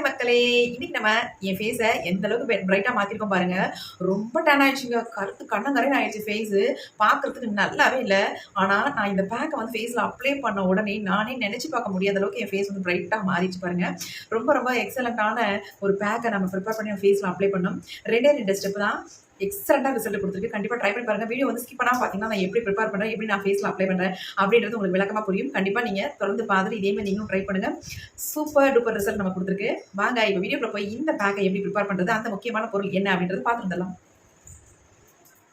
Hi மக்களே இன்னைக்கு நம்ம என் ஃபேஸை எந்த அளவுக்கு பிரைட்டாக மாற்றிருக்கோம் பாருங்க. ரொம்ப டேன் ஆயிடுச்சுங்க. கருத்து கண்ணங்கரைன்னு ஆயிடுச்சு ஃபேஸு பார்க்கறதுக்கு நல்லாவே இல்லை. ஆனால் நான் இந்த பேக்கை வந்து ஃபேஸில் அப்ளை பண்ண உடனே நானே நினச்சி பார்க்க முடியாத அளவுக்கு என் ஃபேஸ் வந்து பிரைட்டாக மாறிச்சு பாருங்க. ரொம்ப ரொம்ப எக்ஸலண்ட்டான ஒரு பேக்கை நம்ம ப்ரிப்பேர் பண்ணி ஃபேஸில் அப்ளை பண்ணோம். ரெண்டே ரெண்டு ஸ்டெப் தான். எக்ஸலண்டாக ரிசல்ட் கொடுத்துருக்கு. கண்டிப்பாக ட்ரை பண்ணி பாருங்க. வீடியோ வந்து ஸ்கிப் பண்ணால் பார்த்தீங்கன்னா நான் எப்படி ப்ரிப்பேர் பண்ணுறேன் எப்படி நான் ஃபேஸில் அப்ளை பண்ணுறேன் அப்படின்றது உங்களுக்கு விளக்கமாக புரியும். கண்டிப்பாக நீங்கள் தொடர்ந்து பார்த்துட்டு இதே மாதிரி நீங்களும் ட்ரை பண்ணுங்கள் சூப்பர் டூப்பர் ரிசல்ட் நம்ம கொடுத்துருக்கு. வாங்க இப்போ வீடியோக்குள்ள போய் இந்த பேக்கை எப்படி ப்ரிப்பேர் பண்ணுறது அந்த முக்கியமான பொருள் என்ன அப்படின்றது பார்த்துருந்தலாம்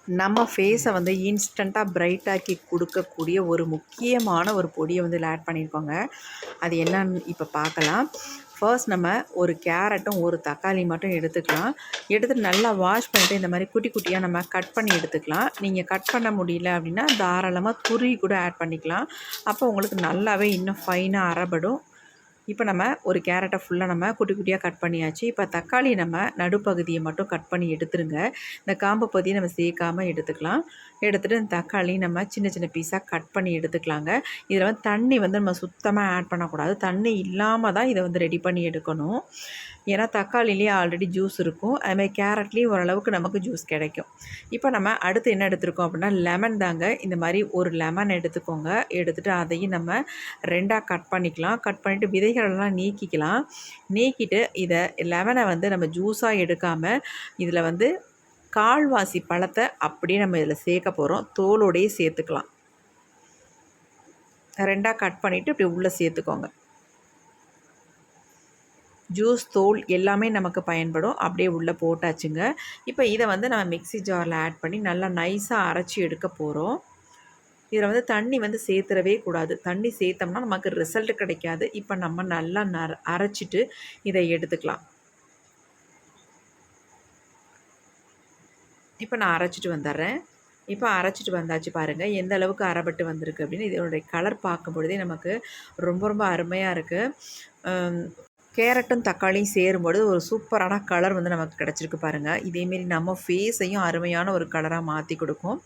நம்ம ஃபேஸை வந்து இன்ஸ்டண்ட்டாக பிரைட்டாக்கி கொடுக்கக்கூடிய ஒரு முக்கியமான ஒரு பொடியை வந்து லேட் ஆட் பண்ணியிருக்கோங்க. அது என்னன்னு இப்போ பார்க்கலாம். ஃபர்ஸ்ட் நம்ம ஒரு கேரட்டும் ஒரு தக்காளி மட்டும் எடுத்துக்கலாம். எடுத்துகிட்டு நல்லா வாஷ் பண்ணிவிட்டு இந்த மாதிரி குட்டி குட்டியாக நம்ம கட் பண்ணி எடுத்துக்கலாம். நீங்கள் கட் பண்ண முடியல அப்படின்னா தாராளமாக துருவி கூட ஆட் பண்ணிக்கலாம். அப்போ உங்களுக்கு நல்லாவே இன்னும் ஃபைனாக அரைபடும். இப்போ நம்ம ஒரு கேரட்டை ஃபுல்லாக நம்ம குட்டி குட்டியாக கட் பண்ணியாச்சு. இப்போ தக்காளி நம்ம நடுப்பகுதியை மட்டும் கட் பண்ணி எடுத்துருங்க. இந்த காம்பு பகுதியை நம்ம சேர்க்காமல் எடுத்துக்கலாம். எடுத்துகிட்டு இந்த தக்காளி நம்ம சின்ன சின்ன பீஸாக கட் பண்ணி எடுத்துக்கலாங்க. இதில் வந்து தண்ணி வந்து நம்ம சுத்தமாக ஆட் பண்ணக்கூடாது. தண்ணி இல்லாமல் தான் இதை வந்து ரெடி பண்ணி எடுக்கணும். ஏன்னா தக்காளிலேயே ஆல்ரெடி ஜூஸ் இருக்கும். அதுமாதிரி கேரட்லேயும் ஓரளவுக்கு நமக்கு ஜூஸ் கிடைக்கும். இப்போ நம்ம அடுத்து என்ன எடுத்துருக்கோம் அப்படின்னா லெமன் தாங்க. இந்த மாதிரி ஒரு லெமன் எடுத்துக்கோங்க. எடுத்துகிட்டு அதையும் நம்ம ரெண்டாக கட் பண்ணிக்கலாம். கட் பண்ணிவிட்டு விதைகளெல்லாம் நீக்கிக்கலாம். நீக்கிட்டு இதை லெமனை வந்து நம்ம ஜூஸாக எடுக்காமல் இதில் வந்து கால்வாசி பழத்தை அப்படியே நம்ம இதில் சேர்க்க போகிறோம் தோலோடையே சேர்த்துக்கலாம். ரெண்டாக கட் பண்ணிவிட்டு இப்படி உள்ளே சேர்த்துக்கோங்க. ஜூஸ் தோல் எல்லாமே நமக்கு பயன்படும். அப்படியே உள்ளே போட்டாச்சுங்க. இப்போ இதை வந்து நம்ம மிக்ஸி ஜாரில் ஆட் பண்ணி நல்லா நைஸாக அரைச்சி எடுக்க போகிறோம் இதில் வந்து தண்ணி வந்து சேர்த்துறவே கூடாது. தண்ணி சேர்த்தோம்னா நமக்கு ரிசல்ட் கிடைக்காது. இப்போ நம்ம நல்லா நர அரைச்சிட்டு இதை எடுத்துக்கலாம். இப்போ நான் அரைச்சிட்டு வந்துடுறேன். இப்போ அரைச்சிட்டு வந்தாச்சு பாருங்கள் எந்த அளவுக்கு அரைப்பட்டு வந்திருக்கு அப்படின்னு. இதனுடைய கலர் பார்க்கும் பொழுதே நமக்கு ரொம்ப ரொம்ப அருமையாக இருக்குது கேரட்டும் தக்காளியும் சேரும்பொழுது ஒரு சூப்பரான கலர் வந்து நமக்கு கிடச்சிருக்கு பாருங்கள் இதேமாரி நம்ம ஃபேஸையும் அருமையான ஒரு கலராக மாற்றி கொடுக்கும்.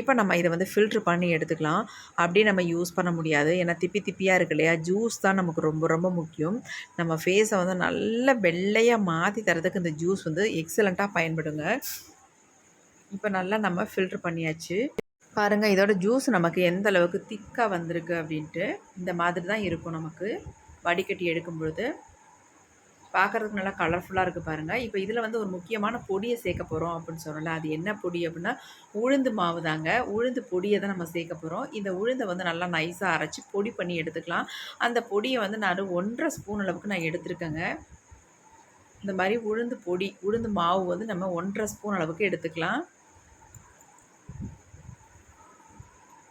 இப்போ நம்ம இதை வந்து ஃபில்ட்ரு பண்ணி எடுத்துக்கலாம். அப்படியே நம்ம யூஸ் பண்ண முடியாது. ஏன்னா திப்பி திப்பியாக இருக்கு இல்லையா? ஜூஸ் தான் நமக்கு ரொம்ப ரொம்ப முக்கியம். நம்ம ஃபேஸை வந்து நல்ல வெள்ளையாக மாற்றி தரதுக்கு இந்த ஜூஸ் வந்து எக்ஸலண்ட்டாக பயன்படுங்க. இப்போ நல்லா நம்ம ஃபில்ட்ரு பண்ணியாச்சு. பாருங்கள் இதோட ஜூஸ் நமக்கு எந்த அளவுக்கு திக்காக வந்திருக்கு அப்படின்ட்டு. இந்த மாதிரி தான் இருக்கும் நமக்கு. வடிகட்டி எடுக்கும் பொழுது பார்க்குறதுக்கு நல்லா கலர்ஃபுல்லாக இருக்குது பாருங்கள் இப்போ இதில் வந்து ஒரு முக்கியமான பொடியை சேர்க்க போகிறோம் அப்படின்னு சொன்னல அது என்ன பொடி அப்படின்னா உளுந்து மாவு தாங்க. உளுந்து பொடியை தான் நம்ம சேர்க்க போகிறோம் இந்த உளுந்தை வந்து நல்லா நைஸாக அரைச்சி பொடி பண்ணி எடுத்துக்கலாம். அந்த பொடியை வந்து நான் ஒன்றரை ஸ்பூன் அளவுக்கு நான் எடுத்துருக்கேங்க. இந்த மாதிரி உளுந்து பொடி உளுந்து மாவு வந்து நம்ம ஒன்றரை ஸ்பூன் அளவுக்கு எடுத்துக்கலாம்.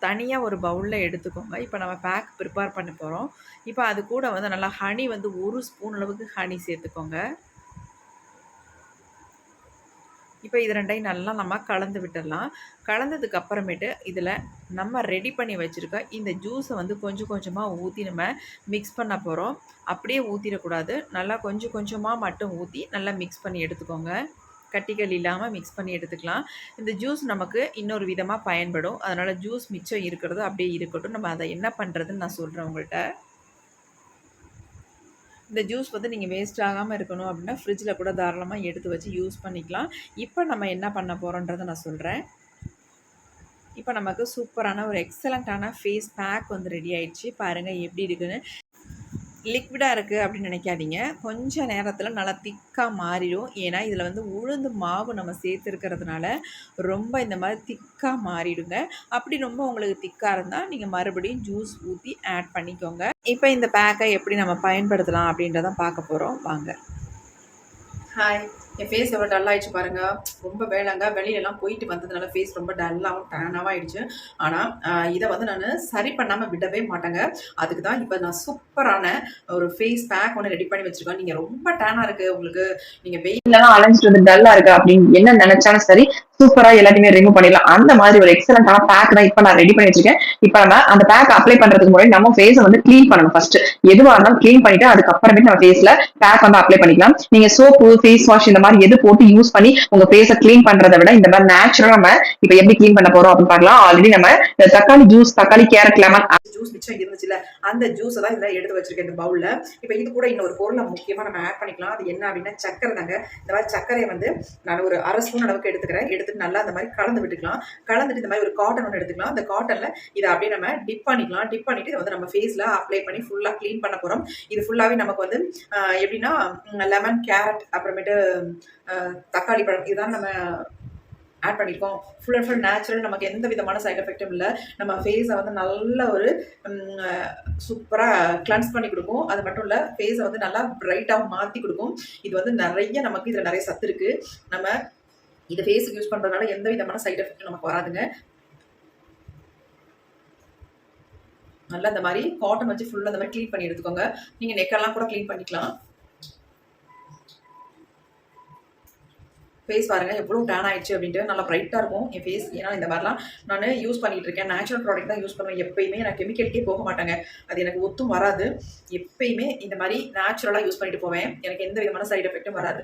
தனியாக ஒரு பவுலில் எடுத்துக்கோங்க. இப்போ நம்ம பேக் ப்ரிப்பேர் பண்ண போகிறோம் இப்போ அது கூட வந்து நல்லா ஹனி வந்து ஒரு ஸ்பூன் அளவுக்கு ஹனி சேர்த்துக்கோங்க. இப்போ இது ரெண்டையும் நல்லா நம்ம கலந்து விட்டுடலாம். கலந்ததுக்கு அப்புறமேட்டு இதில் நம்ம ரெடி பண்ணி வச்சுருக்க இந்த ஜூஸை வந்து கொஞ்சம் கொஞ்சமாக ஊற்றி நம்ம மிக்ஸ் பண்ண போகிறோம் அப்படியே ஊற்றிடக்கூடாது நல்லா கொஞ்சம் கொஞ்சமாக மட்டும் ஊற்றி நல்லா மிக்ஸ் பண்ணி எடுத்துக்கோங்க. கட்டிகள் இல்லாமல் மிக்ஸ் பண்ணி எடுத்துக்கலாம். இந்த ஜூஸ் நமக்கு இன்னொரு விதமாக பயன்படும். அதனால் ஜூஸ் மிச்சம் இருக்கிறது அப்படியே இருக்கட்டும். நம்ம அதை என்ன பண்ணுறதுன்னு நான் சொல்கிறேன் உங்கள்கிட்ட இந்த ஜூஸ் வந்து நீங்கள் வேஸ்ட் ஆகாமல் இருக்கணும் அப்படின்னா ஃப்ரிட்ஜில் கூட தாராளமாக எடுத்து வச்சு யூஸ் பண்ணிக்கலாம். இப்போ நம்ம என்ன பண்ண போகிறோன்றதை நான் சொல்கிறேன் இப்போ நமக்கு சூப்பரான ஒரு எக்ஸலண்ட்டான ஃபேஸ் பேக் வந்து ரெடி ஆயிடுச்சு. பாருங்கள் எப்படி இருக்குன்னு. லிக்விடாக இருக்குது அப்படின்னு நினைக்காதீங்க. கொஞ்சம் நேரத்தில் நல்லா திக்காக மாறிடும். ஏன்னா இதில் வந்து உளுந்து மாவு நம்ம சேர்த்துருக்கிறதுனால ரொம்ப இந்த மாதிரி திக்காக மாறிடுங்க. அப்படி ரொம்ப உங்களுக்கு திக்காக இருந்தால் நீங்கள் மறுபடியும் ஜூஸ் ஊற்றி ஆட் பண்ணிக்கோங்க. இப்போ இந்த பேக்கை எப்படி நம்ம பயன்படுத்தலாம் அப்படின்றத பார்க்க போகிறோம் வாங்க. ஹாய் என் ஃபேஸ் எவ்வளோ டல் ஆயிடுச்சு பாருங்க. ரொம்ப வேலைங்க. வெளியிலலாம் போயிட்டு வந்ததுனால ஃபேஸ் ரொம்ப டல்லாகவும் டேனாகவும் ஆயிடுச்சு. ஆனால் இதை வந்து நான் சரி பண்ணாமல் விடவே மாட்டேங்க. அதுக்கு தான் இப்போ நான் சூப்பரான ஒரு ஃபேஸ் பேக் ஒன்று ரெடி பண்ணி வச்சிருக்கேன். நீங்கள் ரொம்ப டேனாக இருக்குது உங்களுக்கு நீங்கள் வெயிலெலாம் அலைஞ்சிட்டு வந்து டல்லாக இருக்கு அப்படின்னு என்ன நினச்சாலும் சரி சூப்பரா எல்லாத்தையுமே ரிமூவ் பண்ணிடலாம். அந்த மாதிரி ஒரு எக்ஸலண்டான பேக் தான் இப்போ நான் ரெடி பண்ணி வச்சிருக்கேன் இப்போ நம்ம அந்த பேக் அப்ளை பண்றதுக்கு முன்னாடி நம்ம ஃபேஸை வந்து க்ளீன் பண்ணணும் ஃபர்ஸ்ட் எதுவாக இருந்தாலும் க்ளீன் பண்ணிட்டு அதுக்கப்புறமேட்டு நம்ம ஃபேஸ்ல பேக் வந்து அப்ளை பண்ணிக்கலாம். நீங்க சோப்பு ஃபேஸ் வாஷ் இந்த மாதிரி எது போட்டு யூஸ் பண்ணி உங்க ஃபேஸை க்ளீன் பண்றதை விட இந்த மாதிரி நேச்சுரலா நம்ம இப்ப எப்படி க்ளீன் பண்ண போறோம் அப்படின்னு பார்க்கலாம். ஆல்ரெடி நம்ம தக்காளி ஜூஸ் தக்காளி கேரட் லெமன் ஜூஸ் மிச்சம் இருந்துச்சுல அந்த ஜூஸை தான் இதில் எடுத்து வச்சிருக்கேன் இந்த பவுல்ல இப்போ இது கூட இன்னொரு பொருளை முக்கியமாக நம்ம ஆட் பண்ணிக்கலாம். அது என்ன அப்படின்னா சக்கரை தாங்க. இந்த மாதிரி சக்கரையை வந்து நான் ஒரு அரை ஸ்பூன் அளவுக்கு எடுத்துக்கிறேன். எடுத்து எடுத்துட்டு நல்லா அந்த மாதிரி கலந்து விட்டுக்கலாம். கலந்துட்டு இந்த மாதிரி ஒரு காட்டன் ஒன்று எடுத்துக்கலாம். அந்த காட்டனில் இதை அப்படியே நம்ம டிப் பண்ணிக்கலாம். டிப் பண்ணிட்டு இதை வந்து நம்ம ஃபேஸில் அப்ளை பண்ணி ஃபுல்லாக க்ளீன் பண்ண போகிறோம் இது ஃபுல்லாகவே நமக்கு வந்து எப்படின்னா லெமன் கேரட் அப்புறமேட்டு தக்காளி பழம் இதுதான் நம்ம ஆட் பண்ணியிருக்கோம் ஃபுல் அண்ட் ஃபுல் நேச்சுரல் நமக்கு எந்த விதமான சைட் எஃபெக்ட்டும் இல்லை. நம்ம ஃபேஸை வந்து நல்ல ஒரு சூப்பராக கிளன்ஸ் பண்ணி கொடுக்கும். அது மட்டும் இல்லை ஃபேஸை வந்து நல்லா பிரைட்டாக மாற்றி கொடுக்கும். இது வந்து நிறைய நமக்கு இதில் நிறைய சத்து இருக்குது நம்ம இதை ஃபேஸுக்கு யூஸ் பண்ணுறதுனால எந்த விதமான சைட் எஃபெக்ட்டும் நமக்கு வராதுங்க. நல்லா இந்த மாதிரி காட்டன் வச்சு ஃபுல்லாக இந்த மாதிரி க்ளீன் பண்ணி எடுத்துக்கோங்க. நீங்கள் நெக்கெல்லாம் கூட க்ளீன் பண்ணிக்கலாம். ஃபேஸ் பாருங்கள் எவ்வளோ டேன் ஆயிடுச்சு அப்படின்ட்டு நல்லா ப்ரைட்டாக இருக்கும். என் ஃபேஸ் ஏன்னா இந்த மாதிரிலாம் நான் யூஸ் பண்ணிகிட்டு இருக்கேன். நேச்சுரல் ப்ராடக்ட் தான் யூஸ் பண்ணுவேன். எப்பயுமே நான் கெமிக்கலுக்கே போக மாட்டாங்க. அது எனக்கு ஒத்தும் வராது. எப்பயுமே இந்த மாதிரி நேச்சுரலாக யூஸ் பண்ணிட்டு போவேன். எனக்கு எந்த விதமான சைடு எஃபெக்ட்டும் வராது.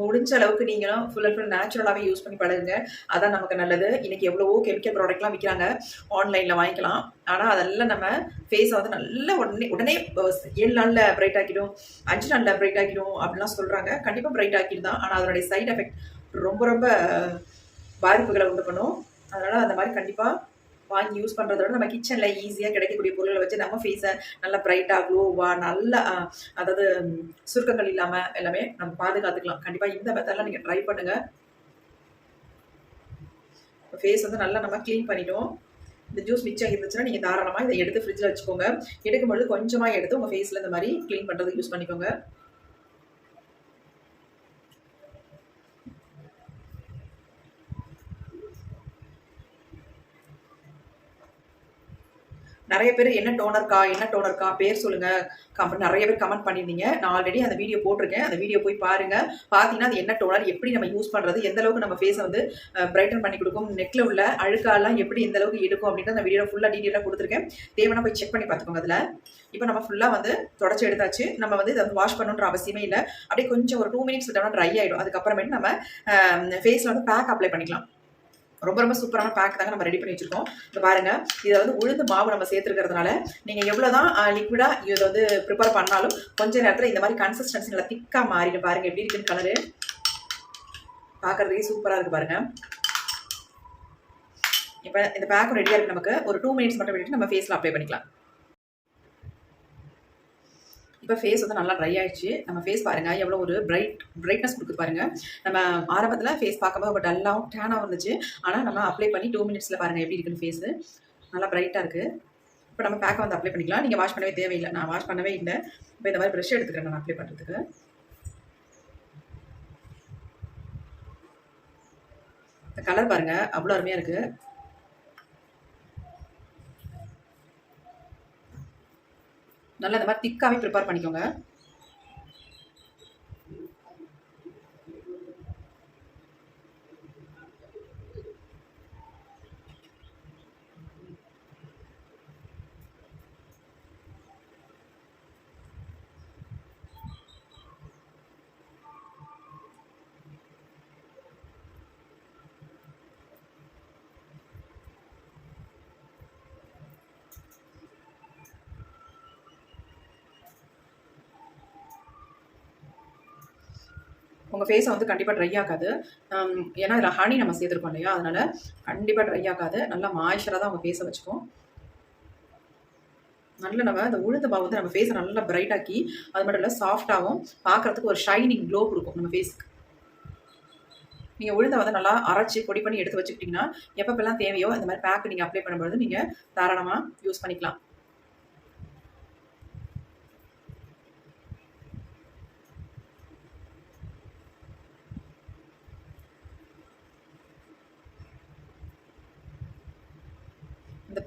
முடிஞ்ச அளவுக்கு நீங்களும் ஃபுல் அண்ட் ஃபுல் நேச்சுரலாகவே யூஸ் பண்ணி பழகுங்க. அதான் நமக்கு நல்லது. இன்னைக்கு எவ்வளவோ கெமிக்கல் ப்ராடக்ட்லாம் விற்கிறாங்க ஆன்லைனில் வாங்கிக்கலாம். ஆனால் அதெல்லாம் நம்ம ஃபேஸை வந்து நல்லா உடனே உடனே ஏழு நாளில் பிரைட் ஆக்கிடும். அஞ்சு நாளில் பிரைட் ஆக்கிடும் அப்படிலாம் சொல்கிறாங்க கண்டிப்பாக பிரைட் ஆக்கிடும் தான். ஆனால் அதனுடைய சைடு எஃபெக்ட் ரொம்ப ரொம்ப பாதிப்புகளை உண்டு பண்ணும். அதனால் அந்த மாதிரி கண்டிப்பாக வாங்கி யூஸ் பண்ணுறத விட நம்ம கிச்சனில் ஈஸியாக கிடைக்கக்கூடிய பொருளை வச்சு நம்ம ஃபேஸை நல்லா பிரைட்டாக க்ளோவாக நல்லா அதாவது சுருக்கங்கள் இல்லாமல் எல்லாமே நம்ம பாதுகாத்துக்கலாம். கண்டிப்பாக இந்த மெத்தட்லாம் நீங்கள் ட்ரை பண்ணுங்கள் ஃபேஸ் வந்து நல்லா நம்ம க்ளீன் பண்ணிட்டோம். இந்த ஜூஸ் மிச்சம் இருந்துச்சுன்னா நீங்கள் தாராளமாக இதை எடுத்து ஃப்ரிட்ஜில் வச்சுக்கோங்க. எடுக்கும்பொழுது கொஞ்சமாக எடுத்து உங்கள் ஃபேஸில் இந்த மாதிரி க்ளீன் பண்ணுறதுக்கு யூஸ் பண்ணிக்கோங்க. நிறைய பேர் என்ன டோனர்க்கா என்ன டோனர்க்கா பேர் சொல்லுங்க. கம் நிறைய பேர் கமெண்ட் பண்ணியிருந்தீங்க. நான் ஆல்ரெடி அந்த வீடியோ போட்டிருக்கேன். அந்த வீடியோ போய் பாருங்க. பார்த்தீங்கன்னா அது என்ன டோனர் எப்படி நம்ம யூஸ் பண்ணுறது எந்த அளவுக்கு நம்ம ஃபேஸை வந்து பிரைட்டன் பண்ணி கொடுக்கும் நெக்கில் உள்ள அழுக்காலாம் எப்படி எந்த அளவுக்கு எடுக்கும் அப்படின்னு அந்த வீடியோ ஃபுல்லாக டீட்டெயிலாக கொடுத்துருக்கேன். தேவைன்னா போய் செக் பண்ணி பார்த்துக்கோங்க அதில். இப்போ நம்ம ஃபுல்லாக வந்து தொடச்சி எடுத்தாச்சு. நம்ம வந்து இதை வந்து வாஷ் பண்ணணுன்ற அவசியமே இல்லை. அப்படியே கொஞ்சம் ஒரு டூ மினிட்ஸ் விட்டோம்னா ட்ரை ஆகிடும் அதுக்கப்புறமேட்டு நம்ம ஃபேஸில் வந்து பேக் அப்ளை பண்ணிக்கலாம். ரொம்ப ரொம்ப சூப்பரான பேக் தாங்க நம்ம ரெடி பண்ணி வச்சிருக்கோம். இப்போ பாருங்க இதை வந்து உளுந்து மாவு நம்ம சேர்த்துருக்கிறதுனால நீங்கள் எவ்வளோதான் லிக்விடாக இதை வந்து ப்ரிப்பேர் பண்ணாலும் கொஞ்ச நேரத்தில் இந்த மாதிரி கன்சிஸ்டன்சி நல்லா திக்காக மாறிடும். பாருங்க எப்படி இருக்குன்னு கலரு பார்க்கறதுக்கே சூப்பராக இருக்கு பாருங்க. இப்போ இந்த பேக்கும் ரெடியாக இருக்கு நமக்கு. ஒரு டூ மினிட்ஸ் மட்டும் விட்டுட்டு நம்ம ஃபேஸில் அப்ளை பண்ணிக்கலாம். இப்போ ஃபேஸ் வந்து நல்லா ட்ரை ஆயிடுச்சு. நம்ம ஃபேஸ் பாருங்கள் எவ்வளோ ஒரு பிரைட் பிரைட்னஸ் கொடுக்குது பாருங்கள் நம்ம ஆரம்பத்தில் ஃபேஸ் பார்க்கும்போது ஒரு டல்லாகவும் டேனாகவும் இருந்துச்சு. ஆனால் நம்ம அப்ளை பண்ணி டூ மினிட்ஸில் பாருங்கள் எப்படி இருக்குன்னு ஃபேஸு நல்லா பிரைட்டாக இருக்குது இப்போ நம்ம பேக்கை வந்து அப்ளை பண்ணிக்கலாம். நீங்கள் வாஷ் பண்ணவே தேவையில்லை. நான் வாஷ் பண்ணவே இல்லை. இப்போ இந்த மாதிரி ப்ரெஷ் எடுத்துக்கிறேன் நான் அப்ளை பண்ணுறதுக்கு கலர் பாருங்கள் அவ்வளோ அருமையாக இருக்குது நல்லா இந்த மாதிரி திக்காகவே ப்ரிப்பேர் பண்ணிக்கோங்க. உங்கள் ஃபேஸை வந்து கண்டிப்பாக ட்ரை ஆகாது. ஏன்னா இதில் ஹனி நம்ம சேர்த்துருக்கோம் இல்லையா? அதனால் கண்டிப்பாக ட்ரை ஆகாது. நல்லா மாய்ச்சராக தான் உங்கள் ஃபேஸை வச்சுக்கும். நல்ல நம்ம இந்த உளுந்த பாவம் வந்து நம்ம ஃபேஸை நல்லா பிரைட்டாக்கி அது மட்டும் இல்லை சாஃப்டாகவும் பார்க்குறதுக்கு ஒரு ஷைனிங் க்ளோ கொடுக்கும் நம்ம ஃபேஸ்க்கு நீங்கள் உளுந்தை வந்து நல்லா அரைச்சி பொடி பண்ணி எடுத்து வச்சுக்கிட்டிங்கன்னா எப்பப்பெல்லாம் தேவையோ அந்த மாதிரி பேக் நீங்கள் அப்ளை பண்ணும்போது நீங்கள் தாராளமாக யூஸ் பண்ணிக்கலாம்.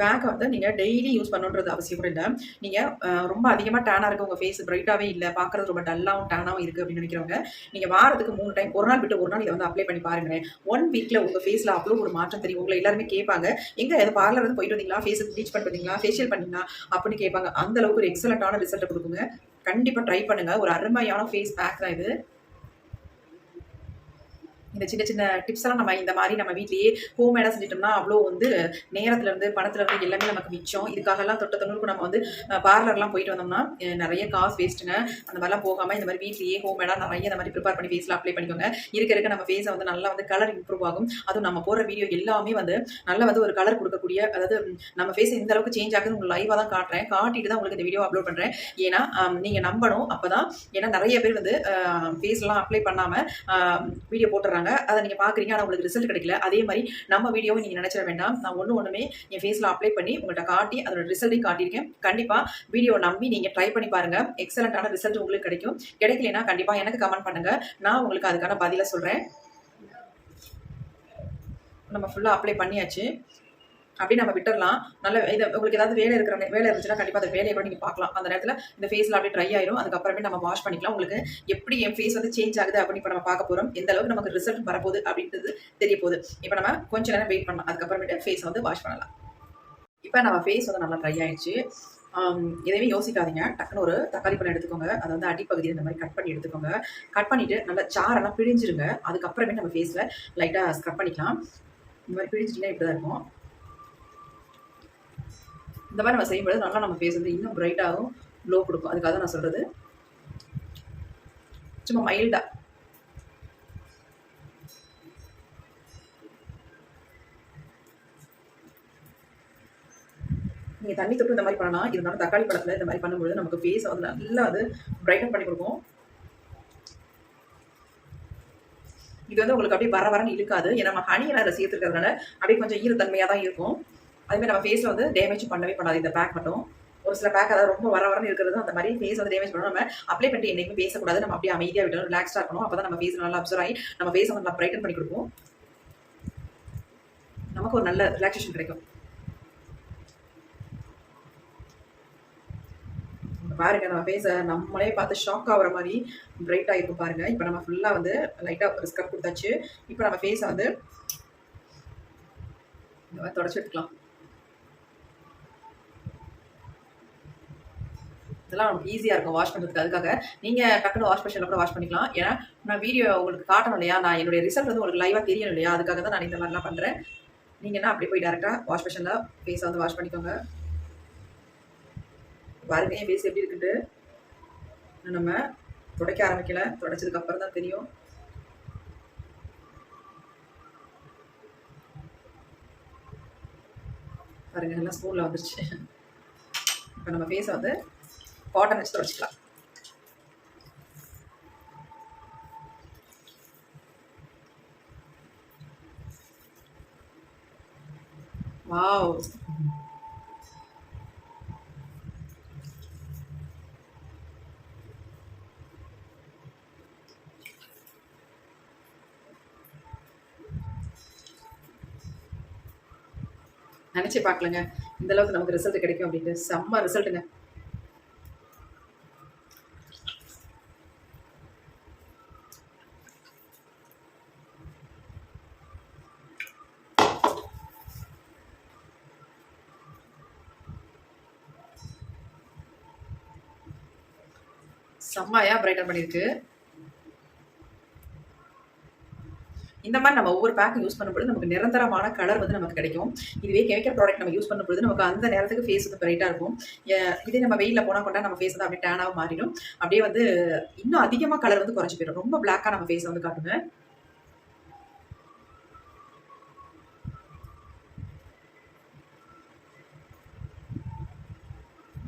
பேக்கை வந்து நீங்கள் டெய்லி யூஸ் பண்ணுன்றது அவசியம் கூட இல்லை நீங்கள் ரொம்ப அதிகமாக டேனாக இருக்குது உங்கள் ஃபேஸ் பிரைட்டாகவே இல்லை பார்க்குறது ரொம்ப டல்லாகவும் டேனாகவும் இருக்குது அப்படின்னு நினைக்கிறவங்க நீங்கள் வாரத்துக்கு மூணு டைம் ஒரு நாள் விட்டு ஒரு நாள் இதை வந்து அப்ளை பண்ணி பாருங்களேன். ஒன் வீக்கில் உங்கள் ஃபேஸில் அவ்வளோ ஒரு மாற்றம் தெரியும். உங்களை எல்லாருமே கேட்பாங்க எங்கே எது பார்லர் வந்து போயிட்டு வந்தீங்களா? ஃபேஸுக்கு ப்ளீச் பண்ணிட்டு வந்தீங்களா? ஃபேஷியல் பண்ணீங்களா? அப்படின்னு கேட்பாங்க. அந்தளவுக்கு ஒரு எக்ஸலண்ட்டான ரிசல்ட்டை கொடுக்குங்க. கண்டிப்பாக ட்ரை பண்ணுங்கள் ஒரு அருமையான ஃபேஸ் பேக் தான் இது. இந்த சின்ன சின்ன டிப்ஸ் எல்லாம் நம்ம இந்த மாதிரி நம்ம வீட்லயே ஹோம்மேடாக செஞ்சிட்டோம்னா அவ்வளோ வந்து நேரத்துல இருந்து பணத்துல இருந்து எல்லாமே நமக்கு மிச்சம். இதுக்காகலாம் தொட்ட தொண்ணூறுக்கு நம்ம வந்து பார்லர்லாம் போயிட்டு வந்தோம்னா நிறைய காசு வேஸ்ட்டுங்க அந்த மாதிரிலாம் போகாமல் இந்த மாதிரி வீட்லயே ஹோம்மேடாக நிறைய இந்த மாதிரி ப்ரிப்பேர் பண்ணி ஃபேஸில் அப்ளை பண்ணிக்கோங்க. இருக்க இருக்க நம்ம ஃபேஸை வந்து நல்லா வந்து கலர் இம்ப்ரூவ் ஆகும். அதுவும் நம்ம போடுற வீடியோ எல்லாமே வந்து நல்லா வந்து ஒரு கலர் கொடுக்கக்கூடிய அதாவது நம்ம ஃபேஸ் இந்த அளவுக்கு சேஞ்ச் ஆகுது உங்களுக்கு லைவாக தான் காட்டுறேன். காட்டிட்டு தான் உங்களுக்கு இந்த வீடியோ அப்லோட் பண்ணுறேன் ஏன்னா நீங்கள் நீங்க நம்பணும். அப்பதான் ஏன்னா நிறைய பேர் வந்து ஃபேஸ்லாம் அப்ளை பண்ணாம வீடியோ போட்டுறாங்க அதை நீங்கள் பார்க்குறீங்க ஆனால் உங்களுக்கு ரிசல்ட் கிடைக்கல. அதே மாதிரி நம்ம வீடியோவை நீங்கள் நினச்சிட வேண்டாம். நான் ஒன்று ஒன்றுமே என் ஃபேஸில் அப்ளை பண்ணி உங்கள்கிட்ட காட்டி அதோட ரிசல்ட்டையும் காட்டியிருக்கேன். கண்டிப்பாக வீடியோ நம்பி நீங்கள் ட்ரை பண்ணி பாருங்கள் எக்ஸலண்ட்டான ரிசல்ட் உங்களுக்கு கிடைக்கும். கிடைக்கலனா கண்டிப்பாக எனக்கு கமெண்ட் பண்ணுங்கள் நான் உங்களுக்கு அதுக்கான பதிலை சொல்கிறேன் நம்ம ஃபுல்லாக அப்ளை பண்ணியாச்சு. அப்படியே நம்ம விட்டுடலாம் நல்ல இது உங்களுக்கு ஏதாவது வேலை இருக்கிற வேலை இருந்துச்சுன்னா கண்டிப்பாக அந்த வேலையை கூட நீங்கள் பார்க்கலாம். அந்த நேரத்தில் இந்த ஃபேஸில் அப்படியே ட்ரை ஆயிரும். அதுக்கப்புறமே நம்ம வாஷ் பண்ணிக்கலாம். உங்களுக்கு எப்படி என் ஃபேஸ் வந்து சேஞ்ச் ஆகுது அப்படின்னு இப்போ நம்ம பார்க்க போகிறோம் எந்த அளவுக்கு நமக்கு ரிசல்ட் வரப்போகுது அப்படின்றது தெரிய போகுது. இப்போ நம்ம கொஞ்ச நேரம் வெயிட் பண்ணலாம். அதுக்கப்புறமேட்டு ஃபேஸ் வந்து வாஷ் பண்ணலாம். இப்போ நம்ம ஃபேஸ் வந்து நல்லா ட்ரை ஆயிடுச்சு. எதையுமே யோசிக்காதீங்க. டக்குன்னு ஒரு தக்காளி பழம் எடுத்துக்கோங்க. அதை வந்து அடிப்பகுதியில் இந்த மாதிரி கட் பண்ணி எடுத்துக்கோங்க. கட் பண்ணிவிட்டு நல்லா சாரெல்லாம் பிழிஞ்சிருங்க. அதுக்கப்புறமே நம்ம ஃபேஸில் லைட்டாக ஸ்க்ரப் பண்ணிக்கலாம். இந்த மாதிரி பிழிஞ்சிட்டிங்கன்னா இப்படி தான் இருக்கும். இந்த மாதிரி நம்ம செய்யும்போது நல்லா நம்ம ஃபேஸ் வந்து இன்னும் பிரைட்டாகவும் க்ளோ கொடுக்கும். அதுக்காக தான் நான் சொல்கிறது சும்மா மைல்டாக நீங்கள் தண்ணி தொட்டு இந்த மாதிரி பண்ணலாம். இருந்தாலும் தக்காளி பழத்தில் இந்த மாதிரி பண்ணும்பொழுது நமக்கு ஃபேஸை வந்து நல்லா அது பிரைட்டன் பண்ணி கொடுக்கும். இது வந்து உங்களுக்கு அப்படியே வர வரன்னு இழுக்காது. ஏன்னா நம்ம ஹனி அதில் சேர்த்துருக்கிறதுனால அப்படியே கொஞ்சம் ஈரத்தன்மையாக தான் இருக்கும். அதுமாதிரி நம்ம ஃபேஸில் வந்து டேமேஜ் பண்ணவே பண்ணாது. இந்த பேக் மட்டும். ஒரு சில பேக் அதாவது ரொம்ப வர வரன்னு இருக்கிறது அந்த மாதிரி ஃபேஸ் வந்து டேமேஜ் பண்ணணும் நம்ம அப்ளை பண்ணிட்டு என்றைக்குமே பேசக்கூடாது. நம்ம அப்படியே அமைதியாக விடணும் ரிலாக்ஸாக இருக்கணும். அப்போ தான் நம்ம ஃபேஸ் நல்லா அப்சர்வ் ஆகி நம்ம ஃபேஸை நல்லா பிரைட்டன் பண்ணி கொடுப்போம். நமக்கு ஒரு நல்ல ரிலாக்ஸேஷன் கிடைக்கும். பாருங்க நம்ம ஃபேஸை நம்மளே பார்த்து ஷாக் ஆகிற மாதிரி பிரைட் ஆகிருக்கும் பாருங்க. இப்போ நம்ம ஃபுல்லாக வந்து லைட்டாக ஒரு ஸ்க்ரப் கொடுத்தாச்சு. இப்போ நம்ம ஃபேஸை வந்து இந்த தொடச்சி எடுத்துக்கலாம். இதெல்லாம் நமக்கு ஈஸியாக இருக்கும். வாஷ் பண்ணுறதுக்கு அதுக்காக நீங்கள் டக்குனு வாஷ் மிஷினில் கூட வாஷ் பண்ணிக்கலாம். ஏன்னா நான் வீடியோ உங்களுக்கு காட்டணும் இல்லையா? நான் என்னுடைய ரிசல்ட் வந்து உங்களுக்கு லைவாக தெரியணும் இல்லையா? அதுக்காக தான் நான் இந்த மாதிரிலாம் பண்ணுறேன் நீங்கன்னா அப்படியே போய் டேரெக்டாக வாஷ் மிஷினில் ஃபேஸை வந்து வாஷ் பண்ணிக்கோங்க. பாருங்க என் ஃபேஸ் எப்படி இருக்குன்ட்டு. நம்ம துடைக்க ஆரம்பிக்கல. துடைச்சதுக்கு அப்புறம் தான் தெரியும். பாருங்க எல்லாம் ஸ்பூனில் வந்துருச்சு. இப்போ நம்ம ஃபேஸை வந்து காட்டன் வச்சு துடைச்சிக்கலாம். வாவ். நினச்சி பார்க்கலங்க. இந்த அளவுக்கு நமக்கு ரிசல்ட் கிடைக்கும் அப்படின்ட்டு செம்ம ரிசல்ட்டுங்க செம்மையா பிரைட்டன் பண்ணியிருக்கு. இந்த மாதிரி நம்ம ஒவ்வொரு பேக்கும் யூஸ் பண்ணும்போது நமக்கு நிரந்தரமான கலர் வந்து நமக்கு கிடைக்கும். இதுவே கெமிக்கல் ப்ராடக்ட் நம்ம யூஸ் பண்ணும்போது நமக்கு அந்த நேரத்துக்கு ஃபேஸ் வந்து பிரைட்டாக இருக்கும். இதே நம்ம வெயிலில் போனால் கொண்டா நம்ம ஃபேஸ் வந்து அப்படியே டேனாக மாறிடும். அப்படியே வந்து இன்னும் அதிகமாக கலர் வந்து குறைஞ்சி போயிடும். ரொம்ப பிளாக்காக நம்ம ஃபேஸ் வந்து காட்டுங்க.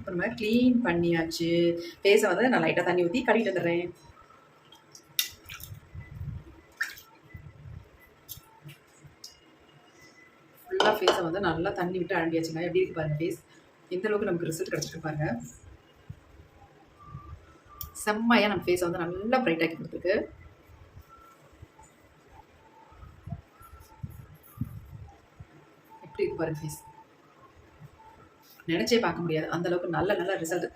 இப்போ நம்ம க்ளீன் பண்ணியாச்சு ஃபேஸை வந்து நான் லைட்டாக தண்ணி ஊற்றி கழுவிட்டு வந்துடுறேன். ஃபுல்லாக ஃபேஸை வந்து நல்லா தண்ணி விட்டு அழம்பியாச்சுங்க எப்படி இருக்கு பாருங்க ஃபேஸ் எந்த அளவுக்கு நமக்கு ரிசல்ட் கிடச்சிட்டு பாருங்க. செம்மையாக நம்ம ஃபேஸை வந்து நல்லா பிரைட் ஆக்கி கொடுத்துருக்கு. எப்படி இருக்கு பாருங்க ஃபேஸ் நினைச்சே பார்க்க முடியாது. அந்த அளவுக்கு நல்ல நல்ல ரிசல்ட்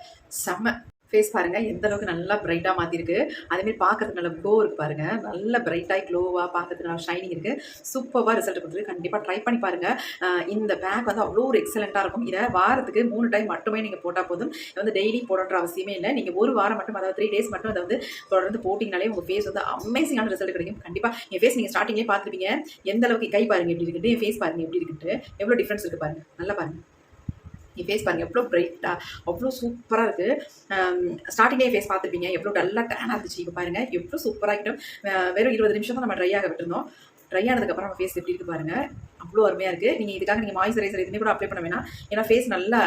செம்ம. ஃபேஸ் பாருங்க எந்த அளவுக்கு நல்லா பிரைட்டாக மாற்றிருக்கு அதேமாதிரி பார்க்கறதுக்கு நல்ல க்ளோ இருக்கு பாருங்க. நல்ல பிரைட்டாக க்ளோவாக பார்க்கறதுக்கு நல்லா ஷைனிங் இருக்கு. சூப்பராக ரிசல்ட் கொடுத்துருக்கு. கண்டிப்பாக ட்ரை பண்ணி பாருங்க. இந்த பேக் வந்து அவ்வளோ ஒரு எக்ஸலண்ட்டாக இருக்கும். இதை வாரத்துக்கு மூணு டைம் மட்டுமே நீங்கள் போட்டால் போதும். வந்து டெய்லி போடன்ற அவசியமே இல்லை. நீங்கள் ஒரு வாரம் மட்டும் அதாவது த்ரீ டேஸ் மட்டும் அதை வந்து தொடர்ந்து போட்டிங்கனாலே உங்கள் ஃபேஸ் வந்து அமேசிங்கான ரிசல்ட் கிடைக்கும். கண்டிப்பாக என் ஃபேஸ் நீங்கள் ஸ்டார்டிங்கே பார்த்துருப்பீங்க. எந்த அளவுக்கு கை பாருங்க எப்படி இருக்குது என் ஃபேஸ் பாருங்க எப்படி இருக்குது எவ்வளோ டிஃப்ரென்ஸ் இருக்குது பாருங்க. நல்லா பாருங்க. நீ ஃபேஸ் பாருங்கள் எவ்வளோ பிரைட்டாக அவ்வளோ சூப்பராக இருக்குது ஸ்டார்டிங்கே ஃபேஸ் பார்த்துருப்பீங்க. எவ்வளோ டல்லாக டேனாக இருந்துச்சு. இப்போ பாருங்கள் எவ்வளோ சூப்பராக ஆகிட்டோம் வெறும் இருபது நிமிஷம் தான் நம்ம ட்ரை ஆக விட்டுருந்தோம். ட்ரை ஆனதுக்கப்புறம் நம்ம ஃபேஸ் எப்படி இருக்குது பாருங்கள் அவ்வளோ அருமையாக இருக்குது நீங்கள் இதுக்காக நீங்கள் மாய்ஸ்சரைசர் எதுவுமே கூட அப்ளை பண்ண வேணாம். ஏன்னா ஃபேஸ் நல்லா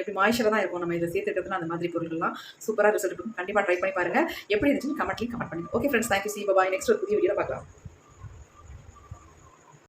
எப்படி மாய்ச்சராக தான் இருக்கும். நம்ம இதை சேர்த்துக்கிறதுல அந்த மாதிரி பொருட்கள்லாம் சூப்பராக ரிசல்ட் இருக்கும் கண்டிப்பாக ட்ரை பண்ணி பாருங்க. எப்படி இருந்துச்சுன்னு கமெண்ட்லேயும் கமெண்ட் பண்ணுங்கள் okay friends thank you see bye next ஒரு புதிய வீடியோ பார்க்கலாம்.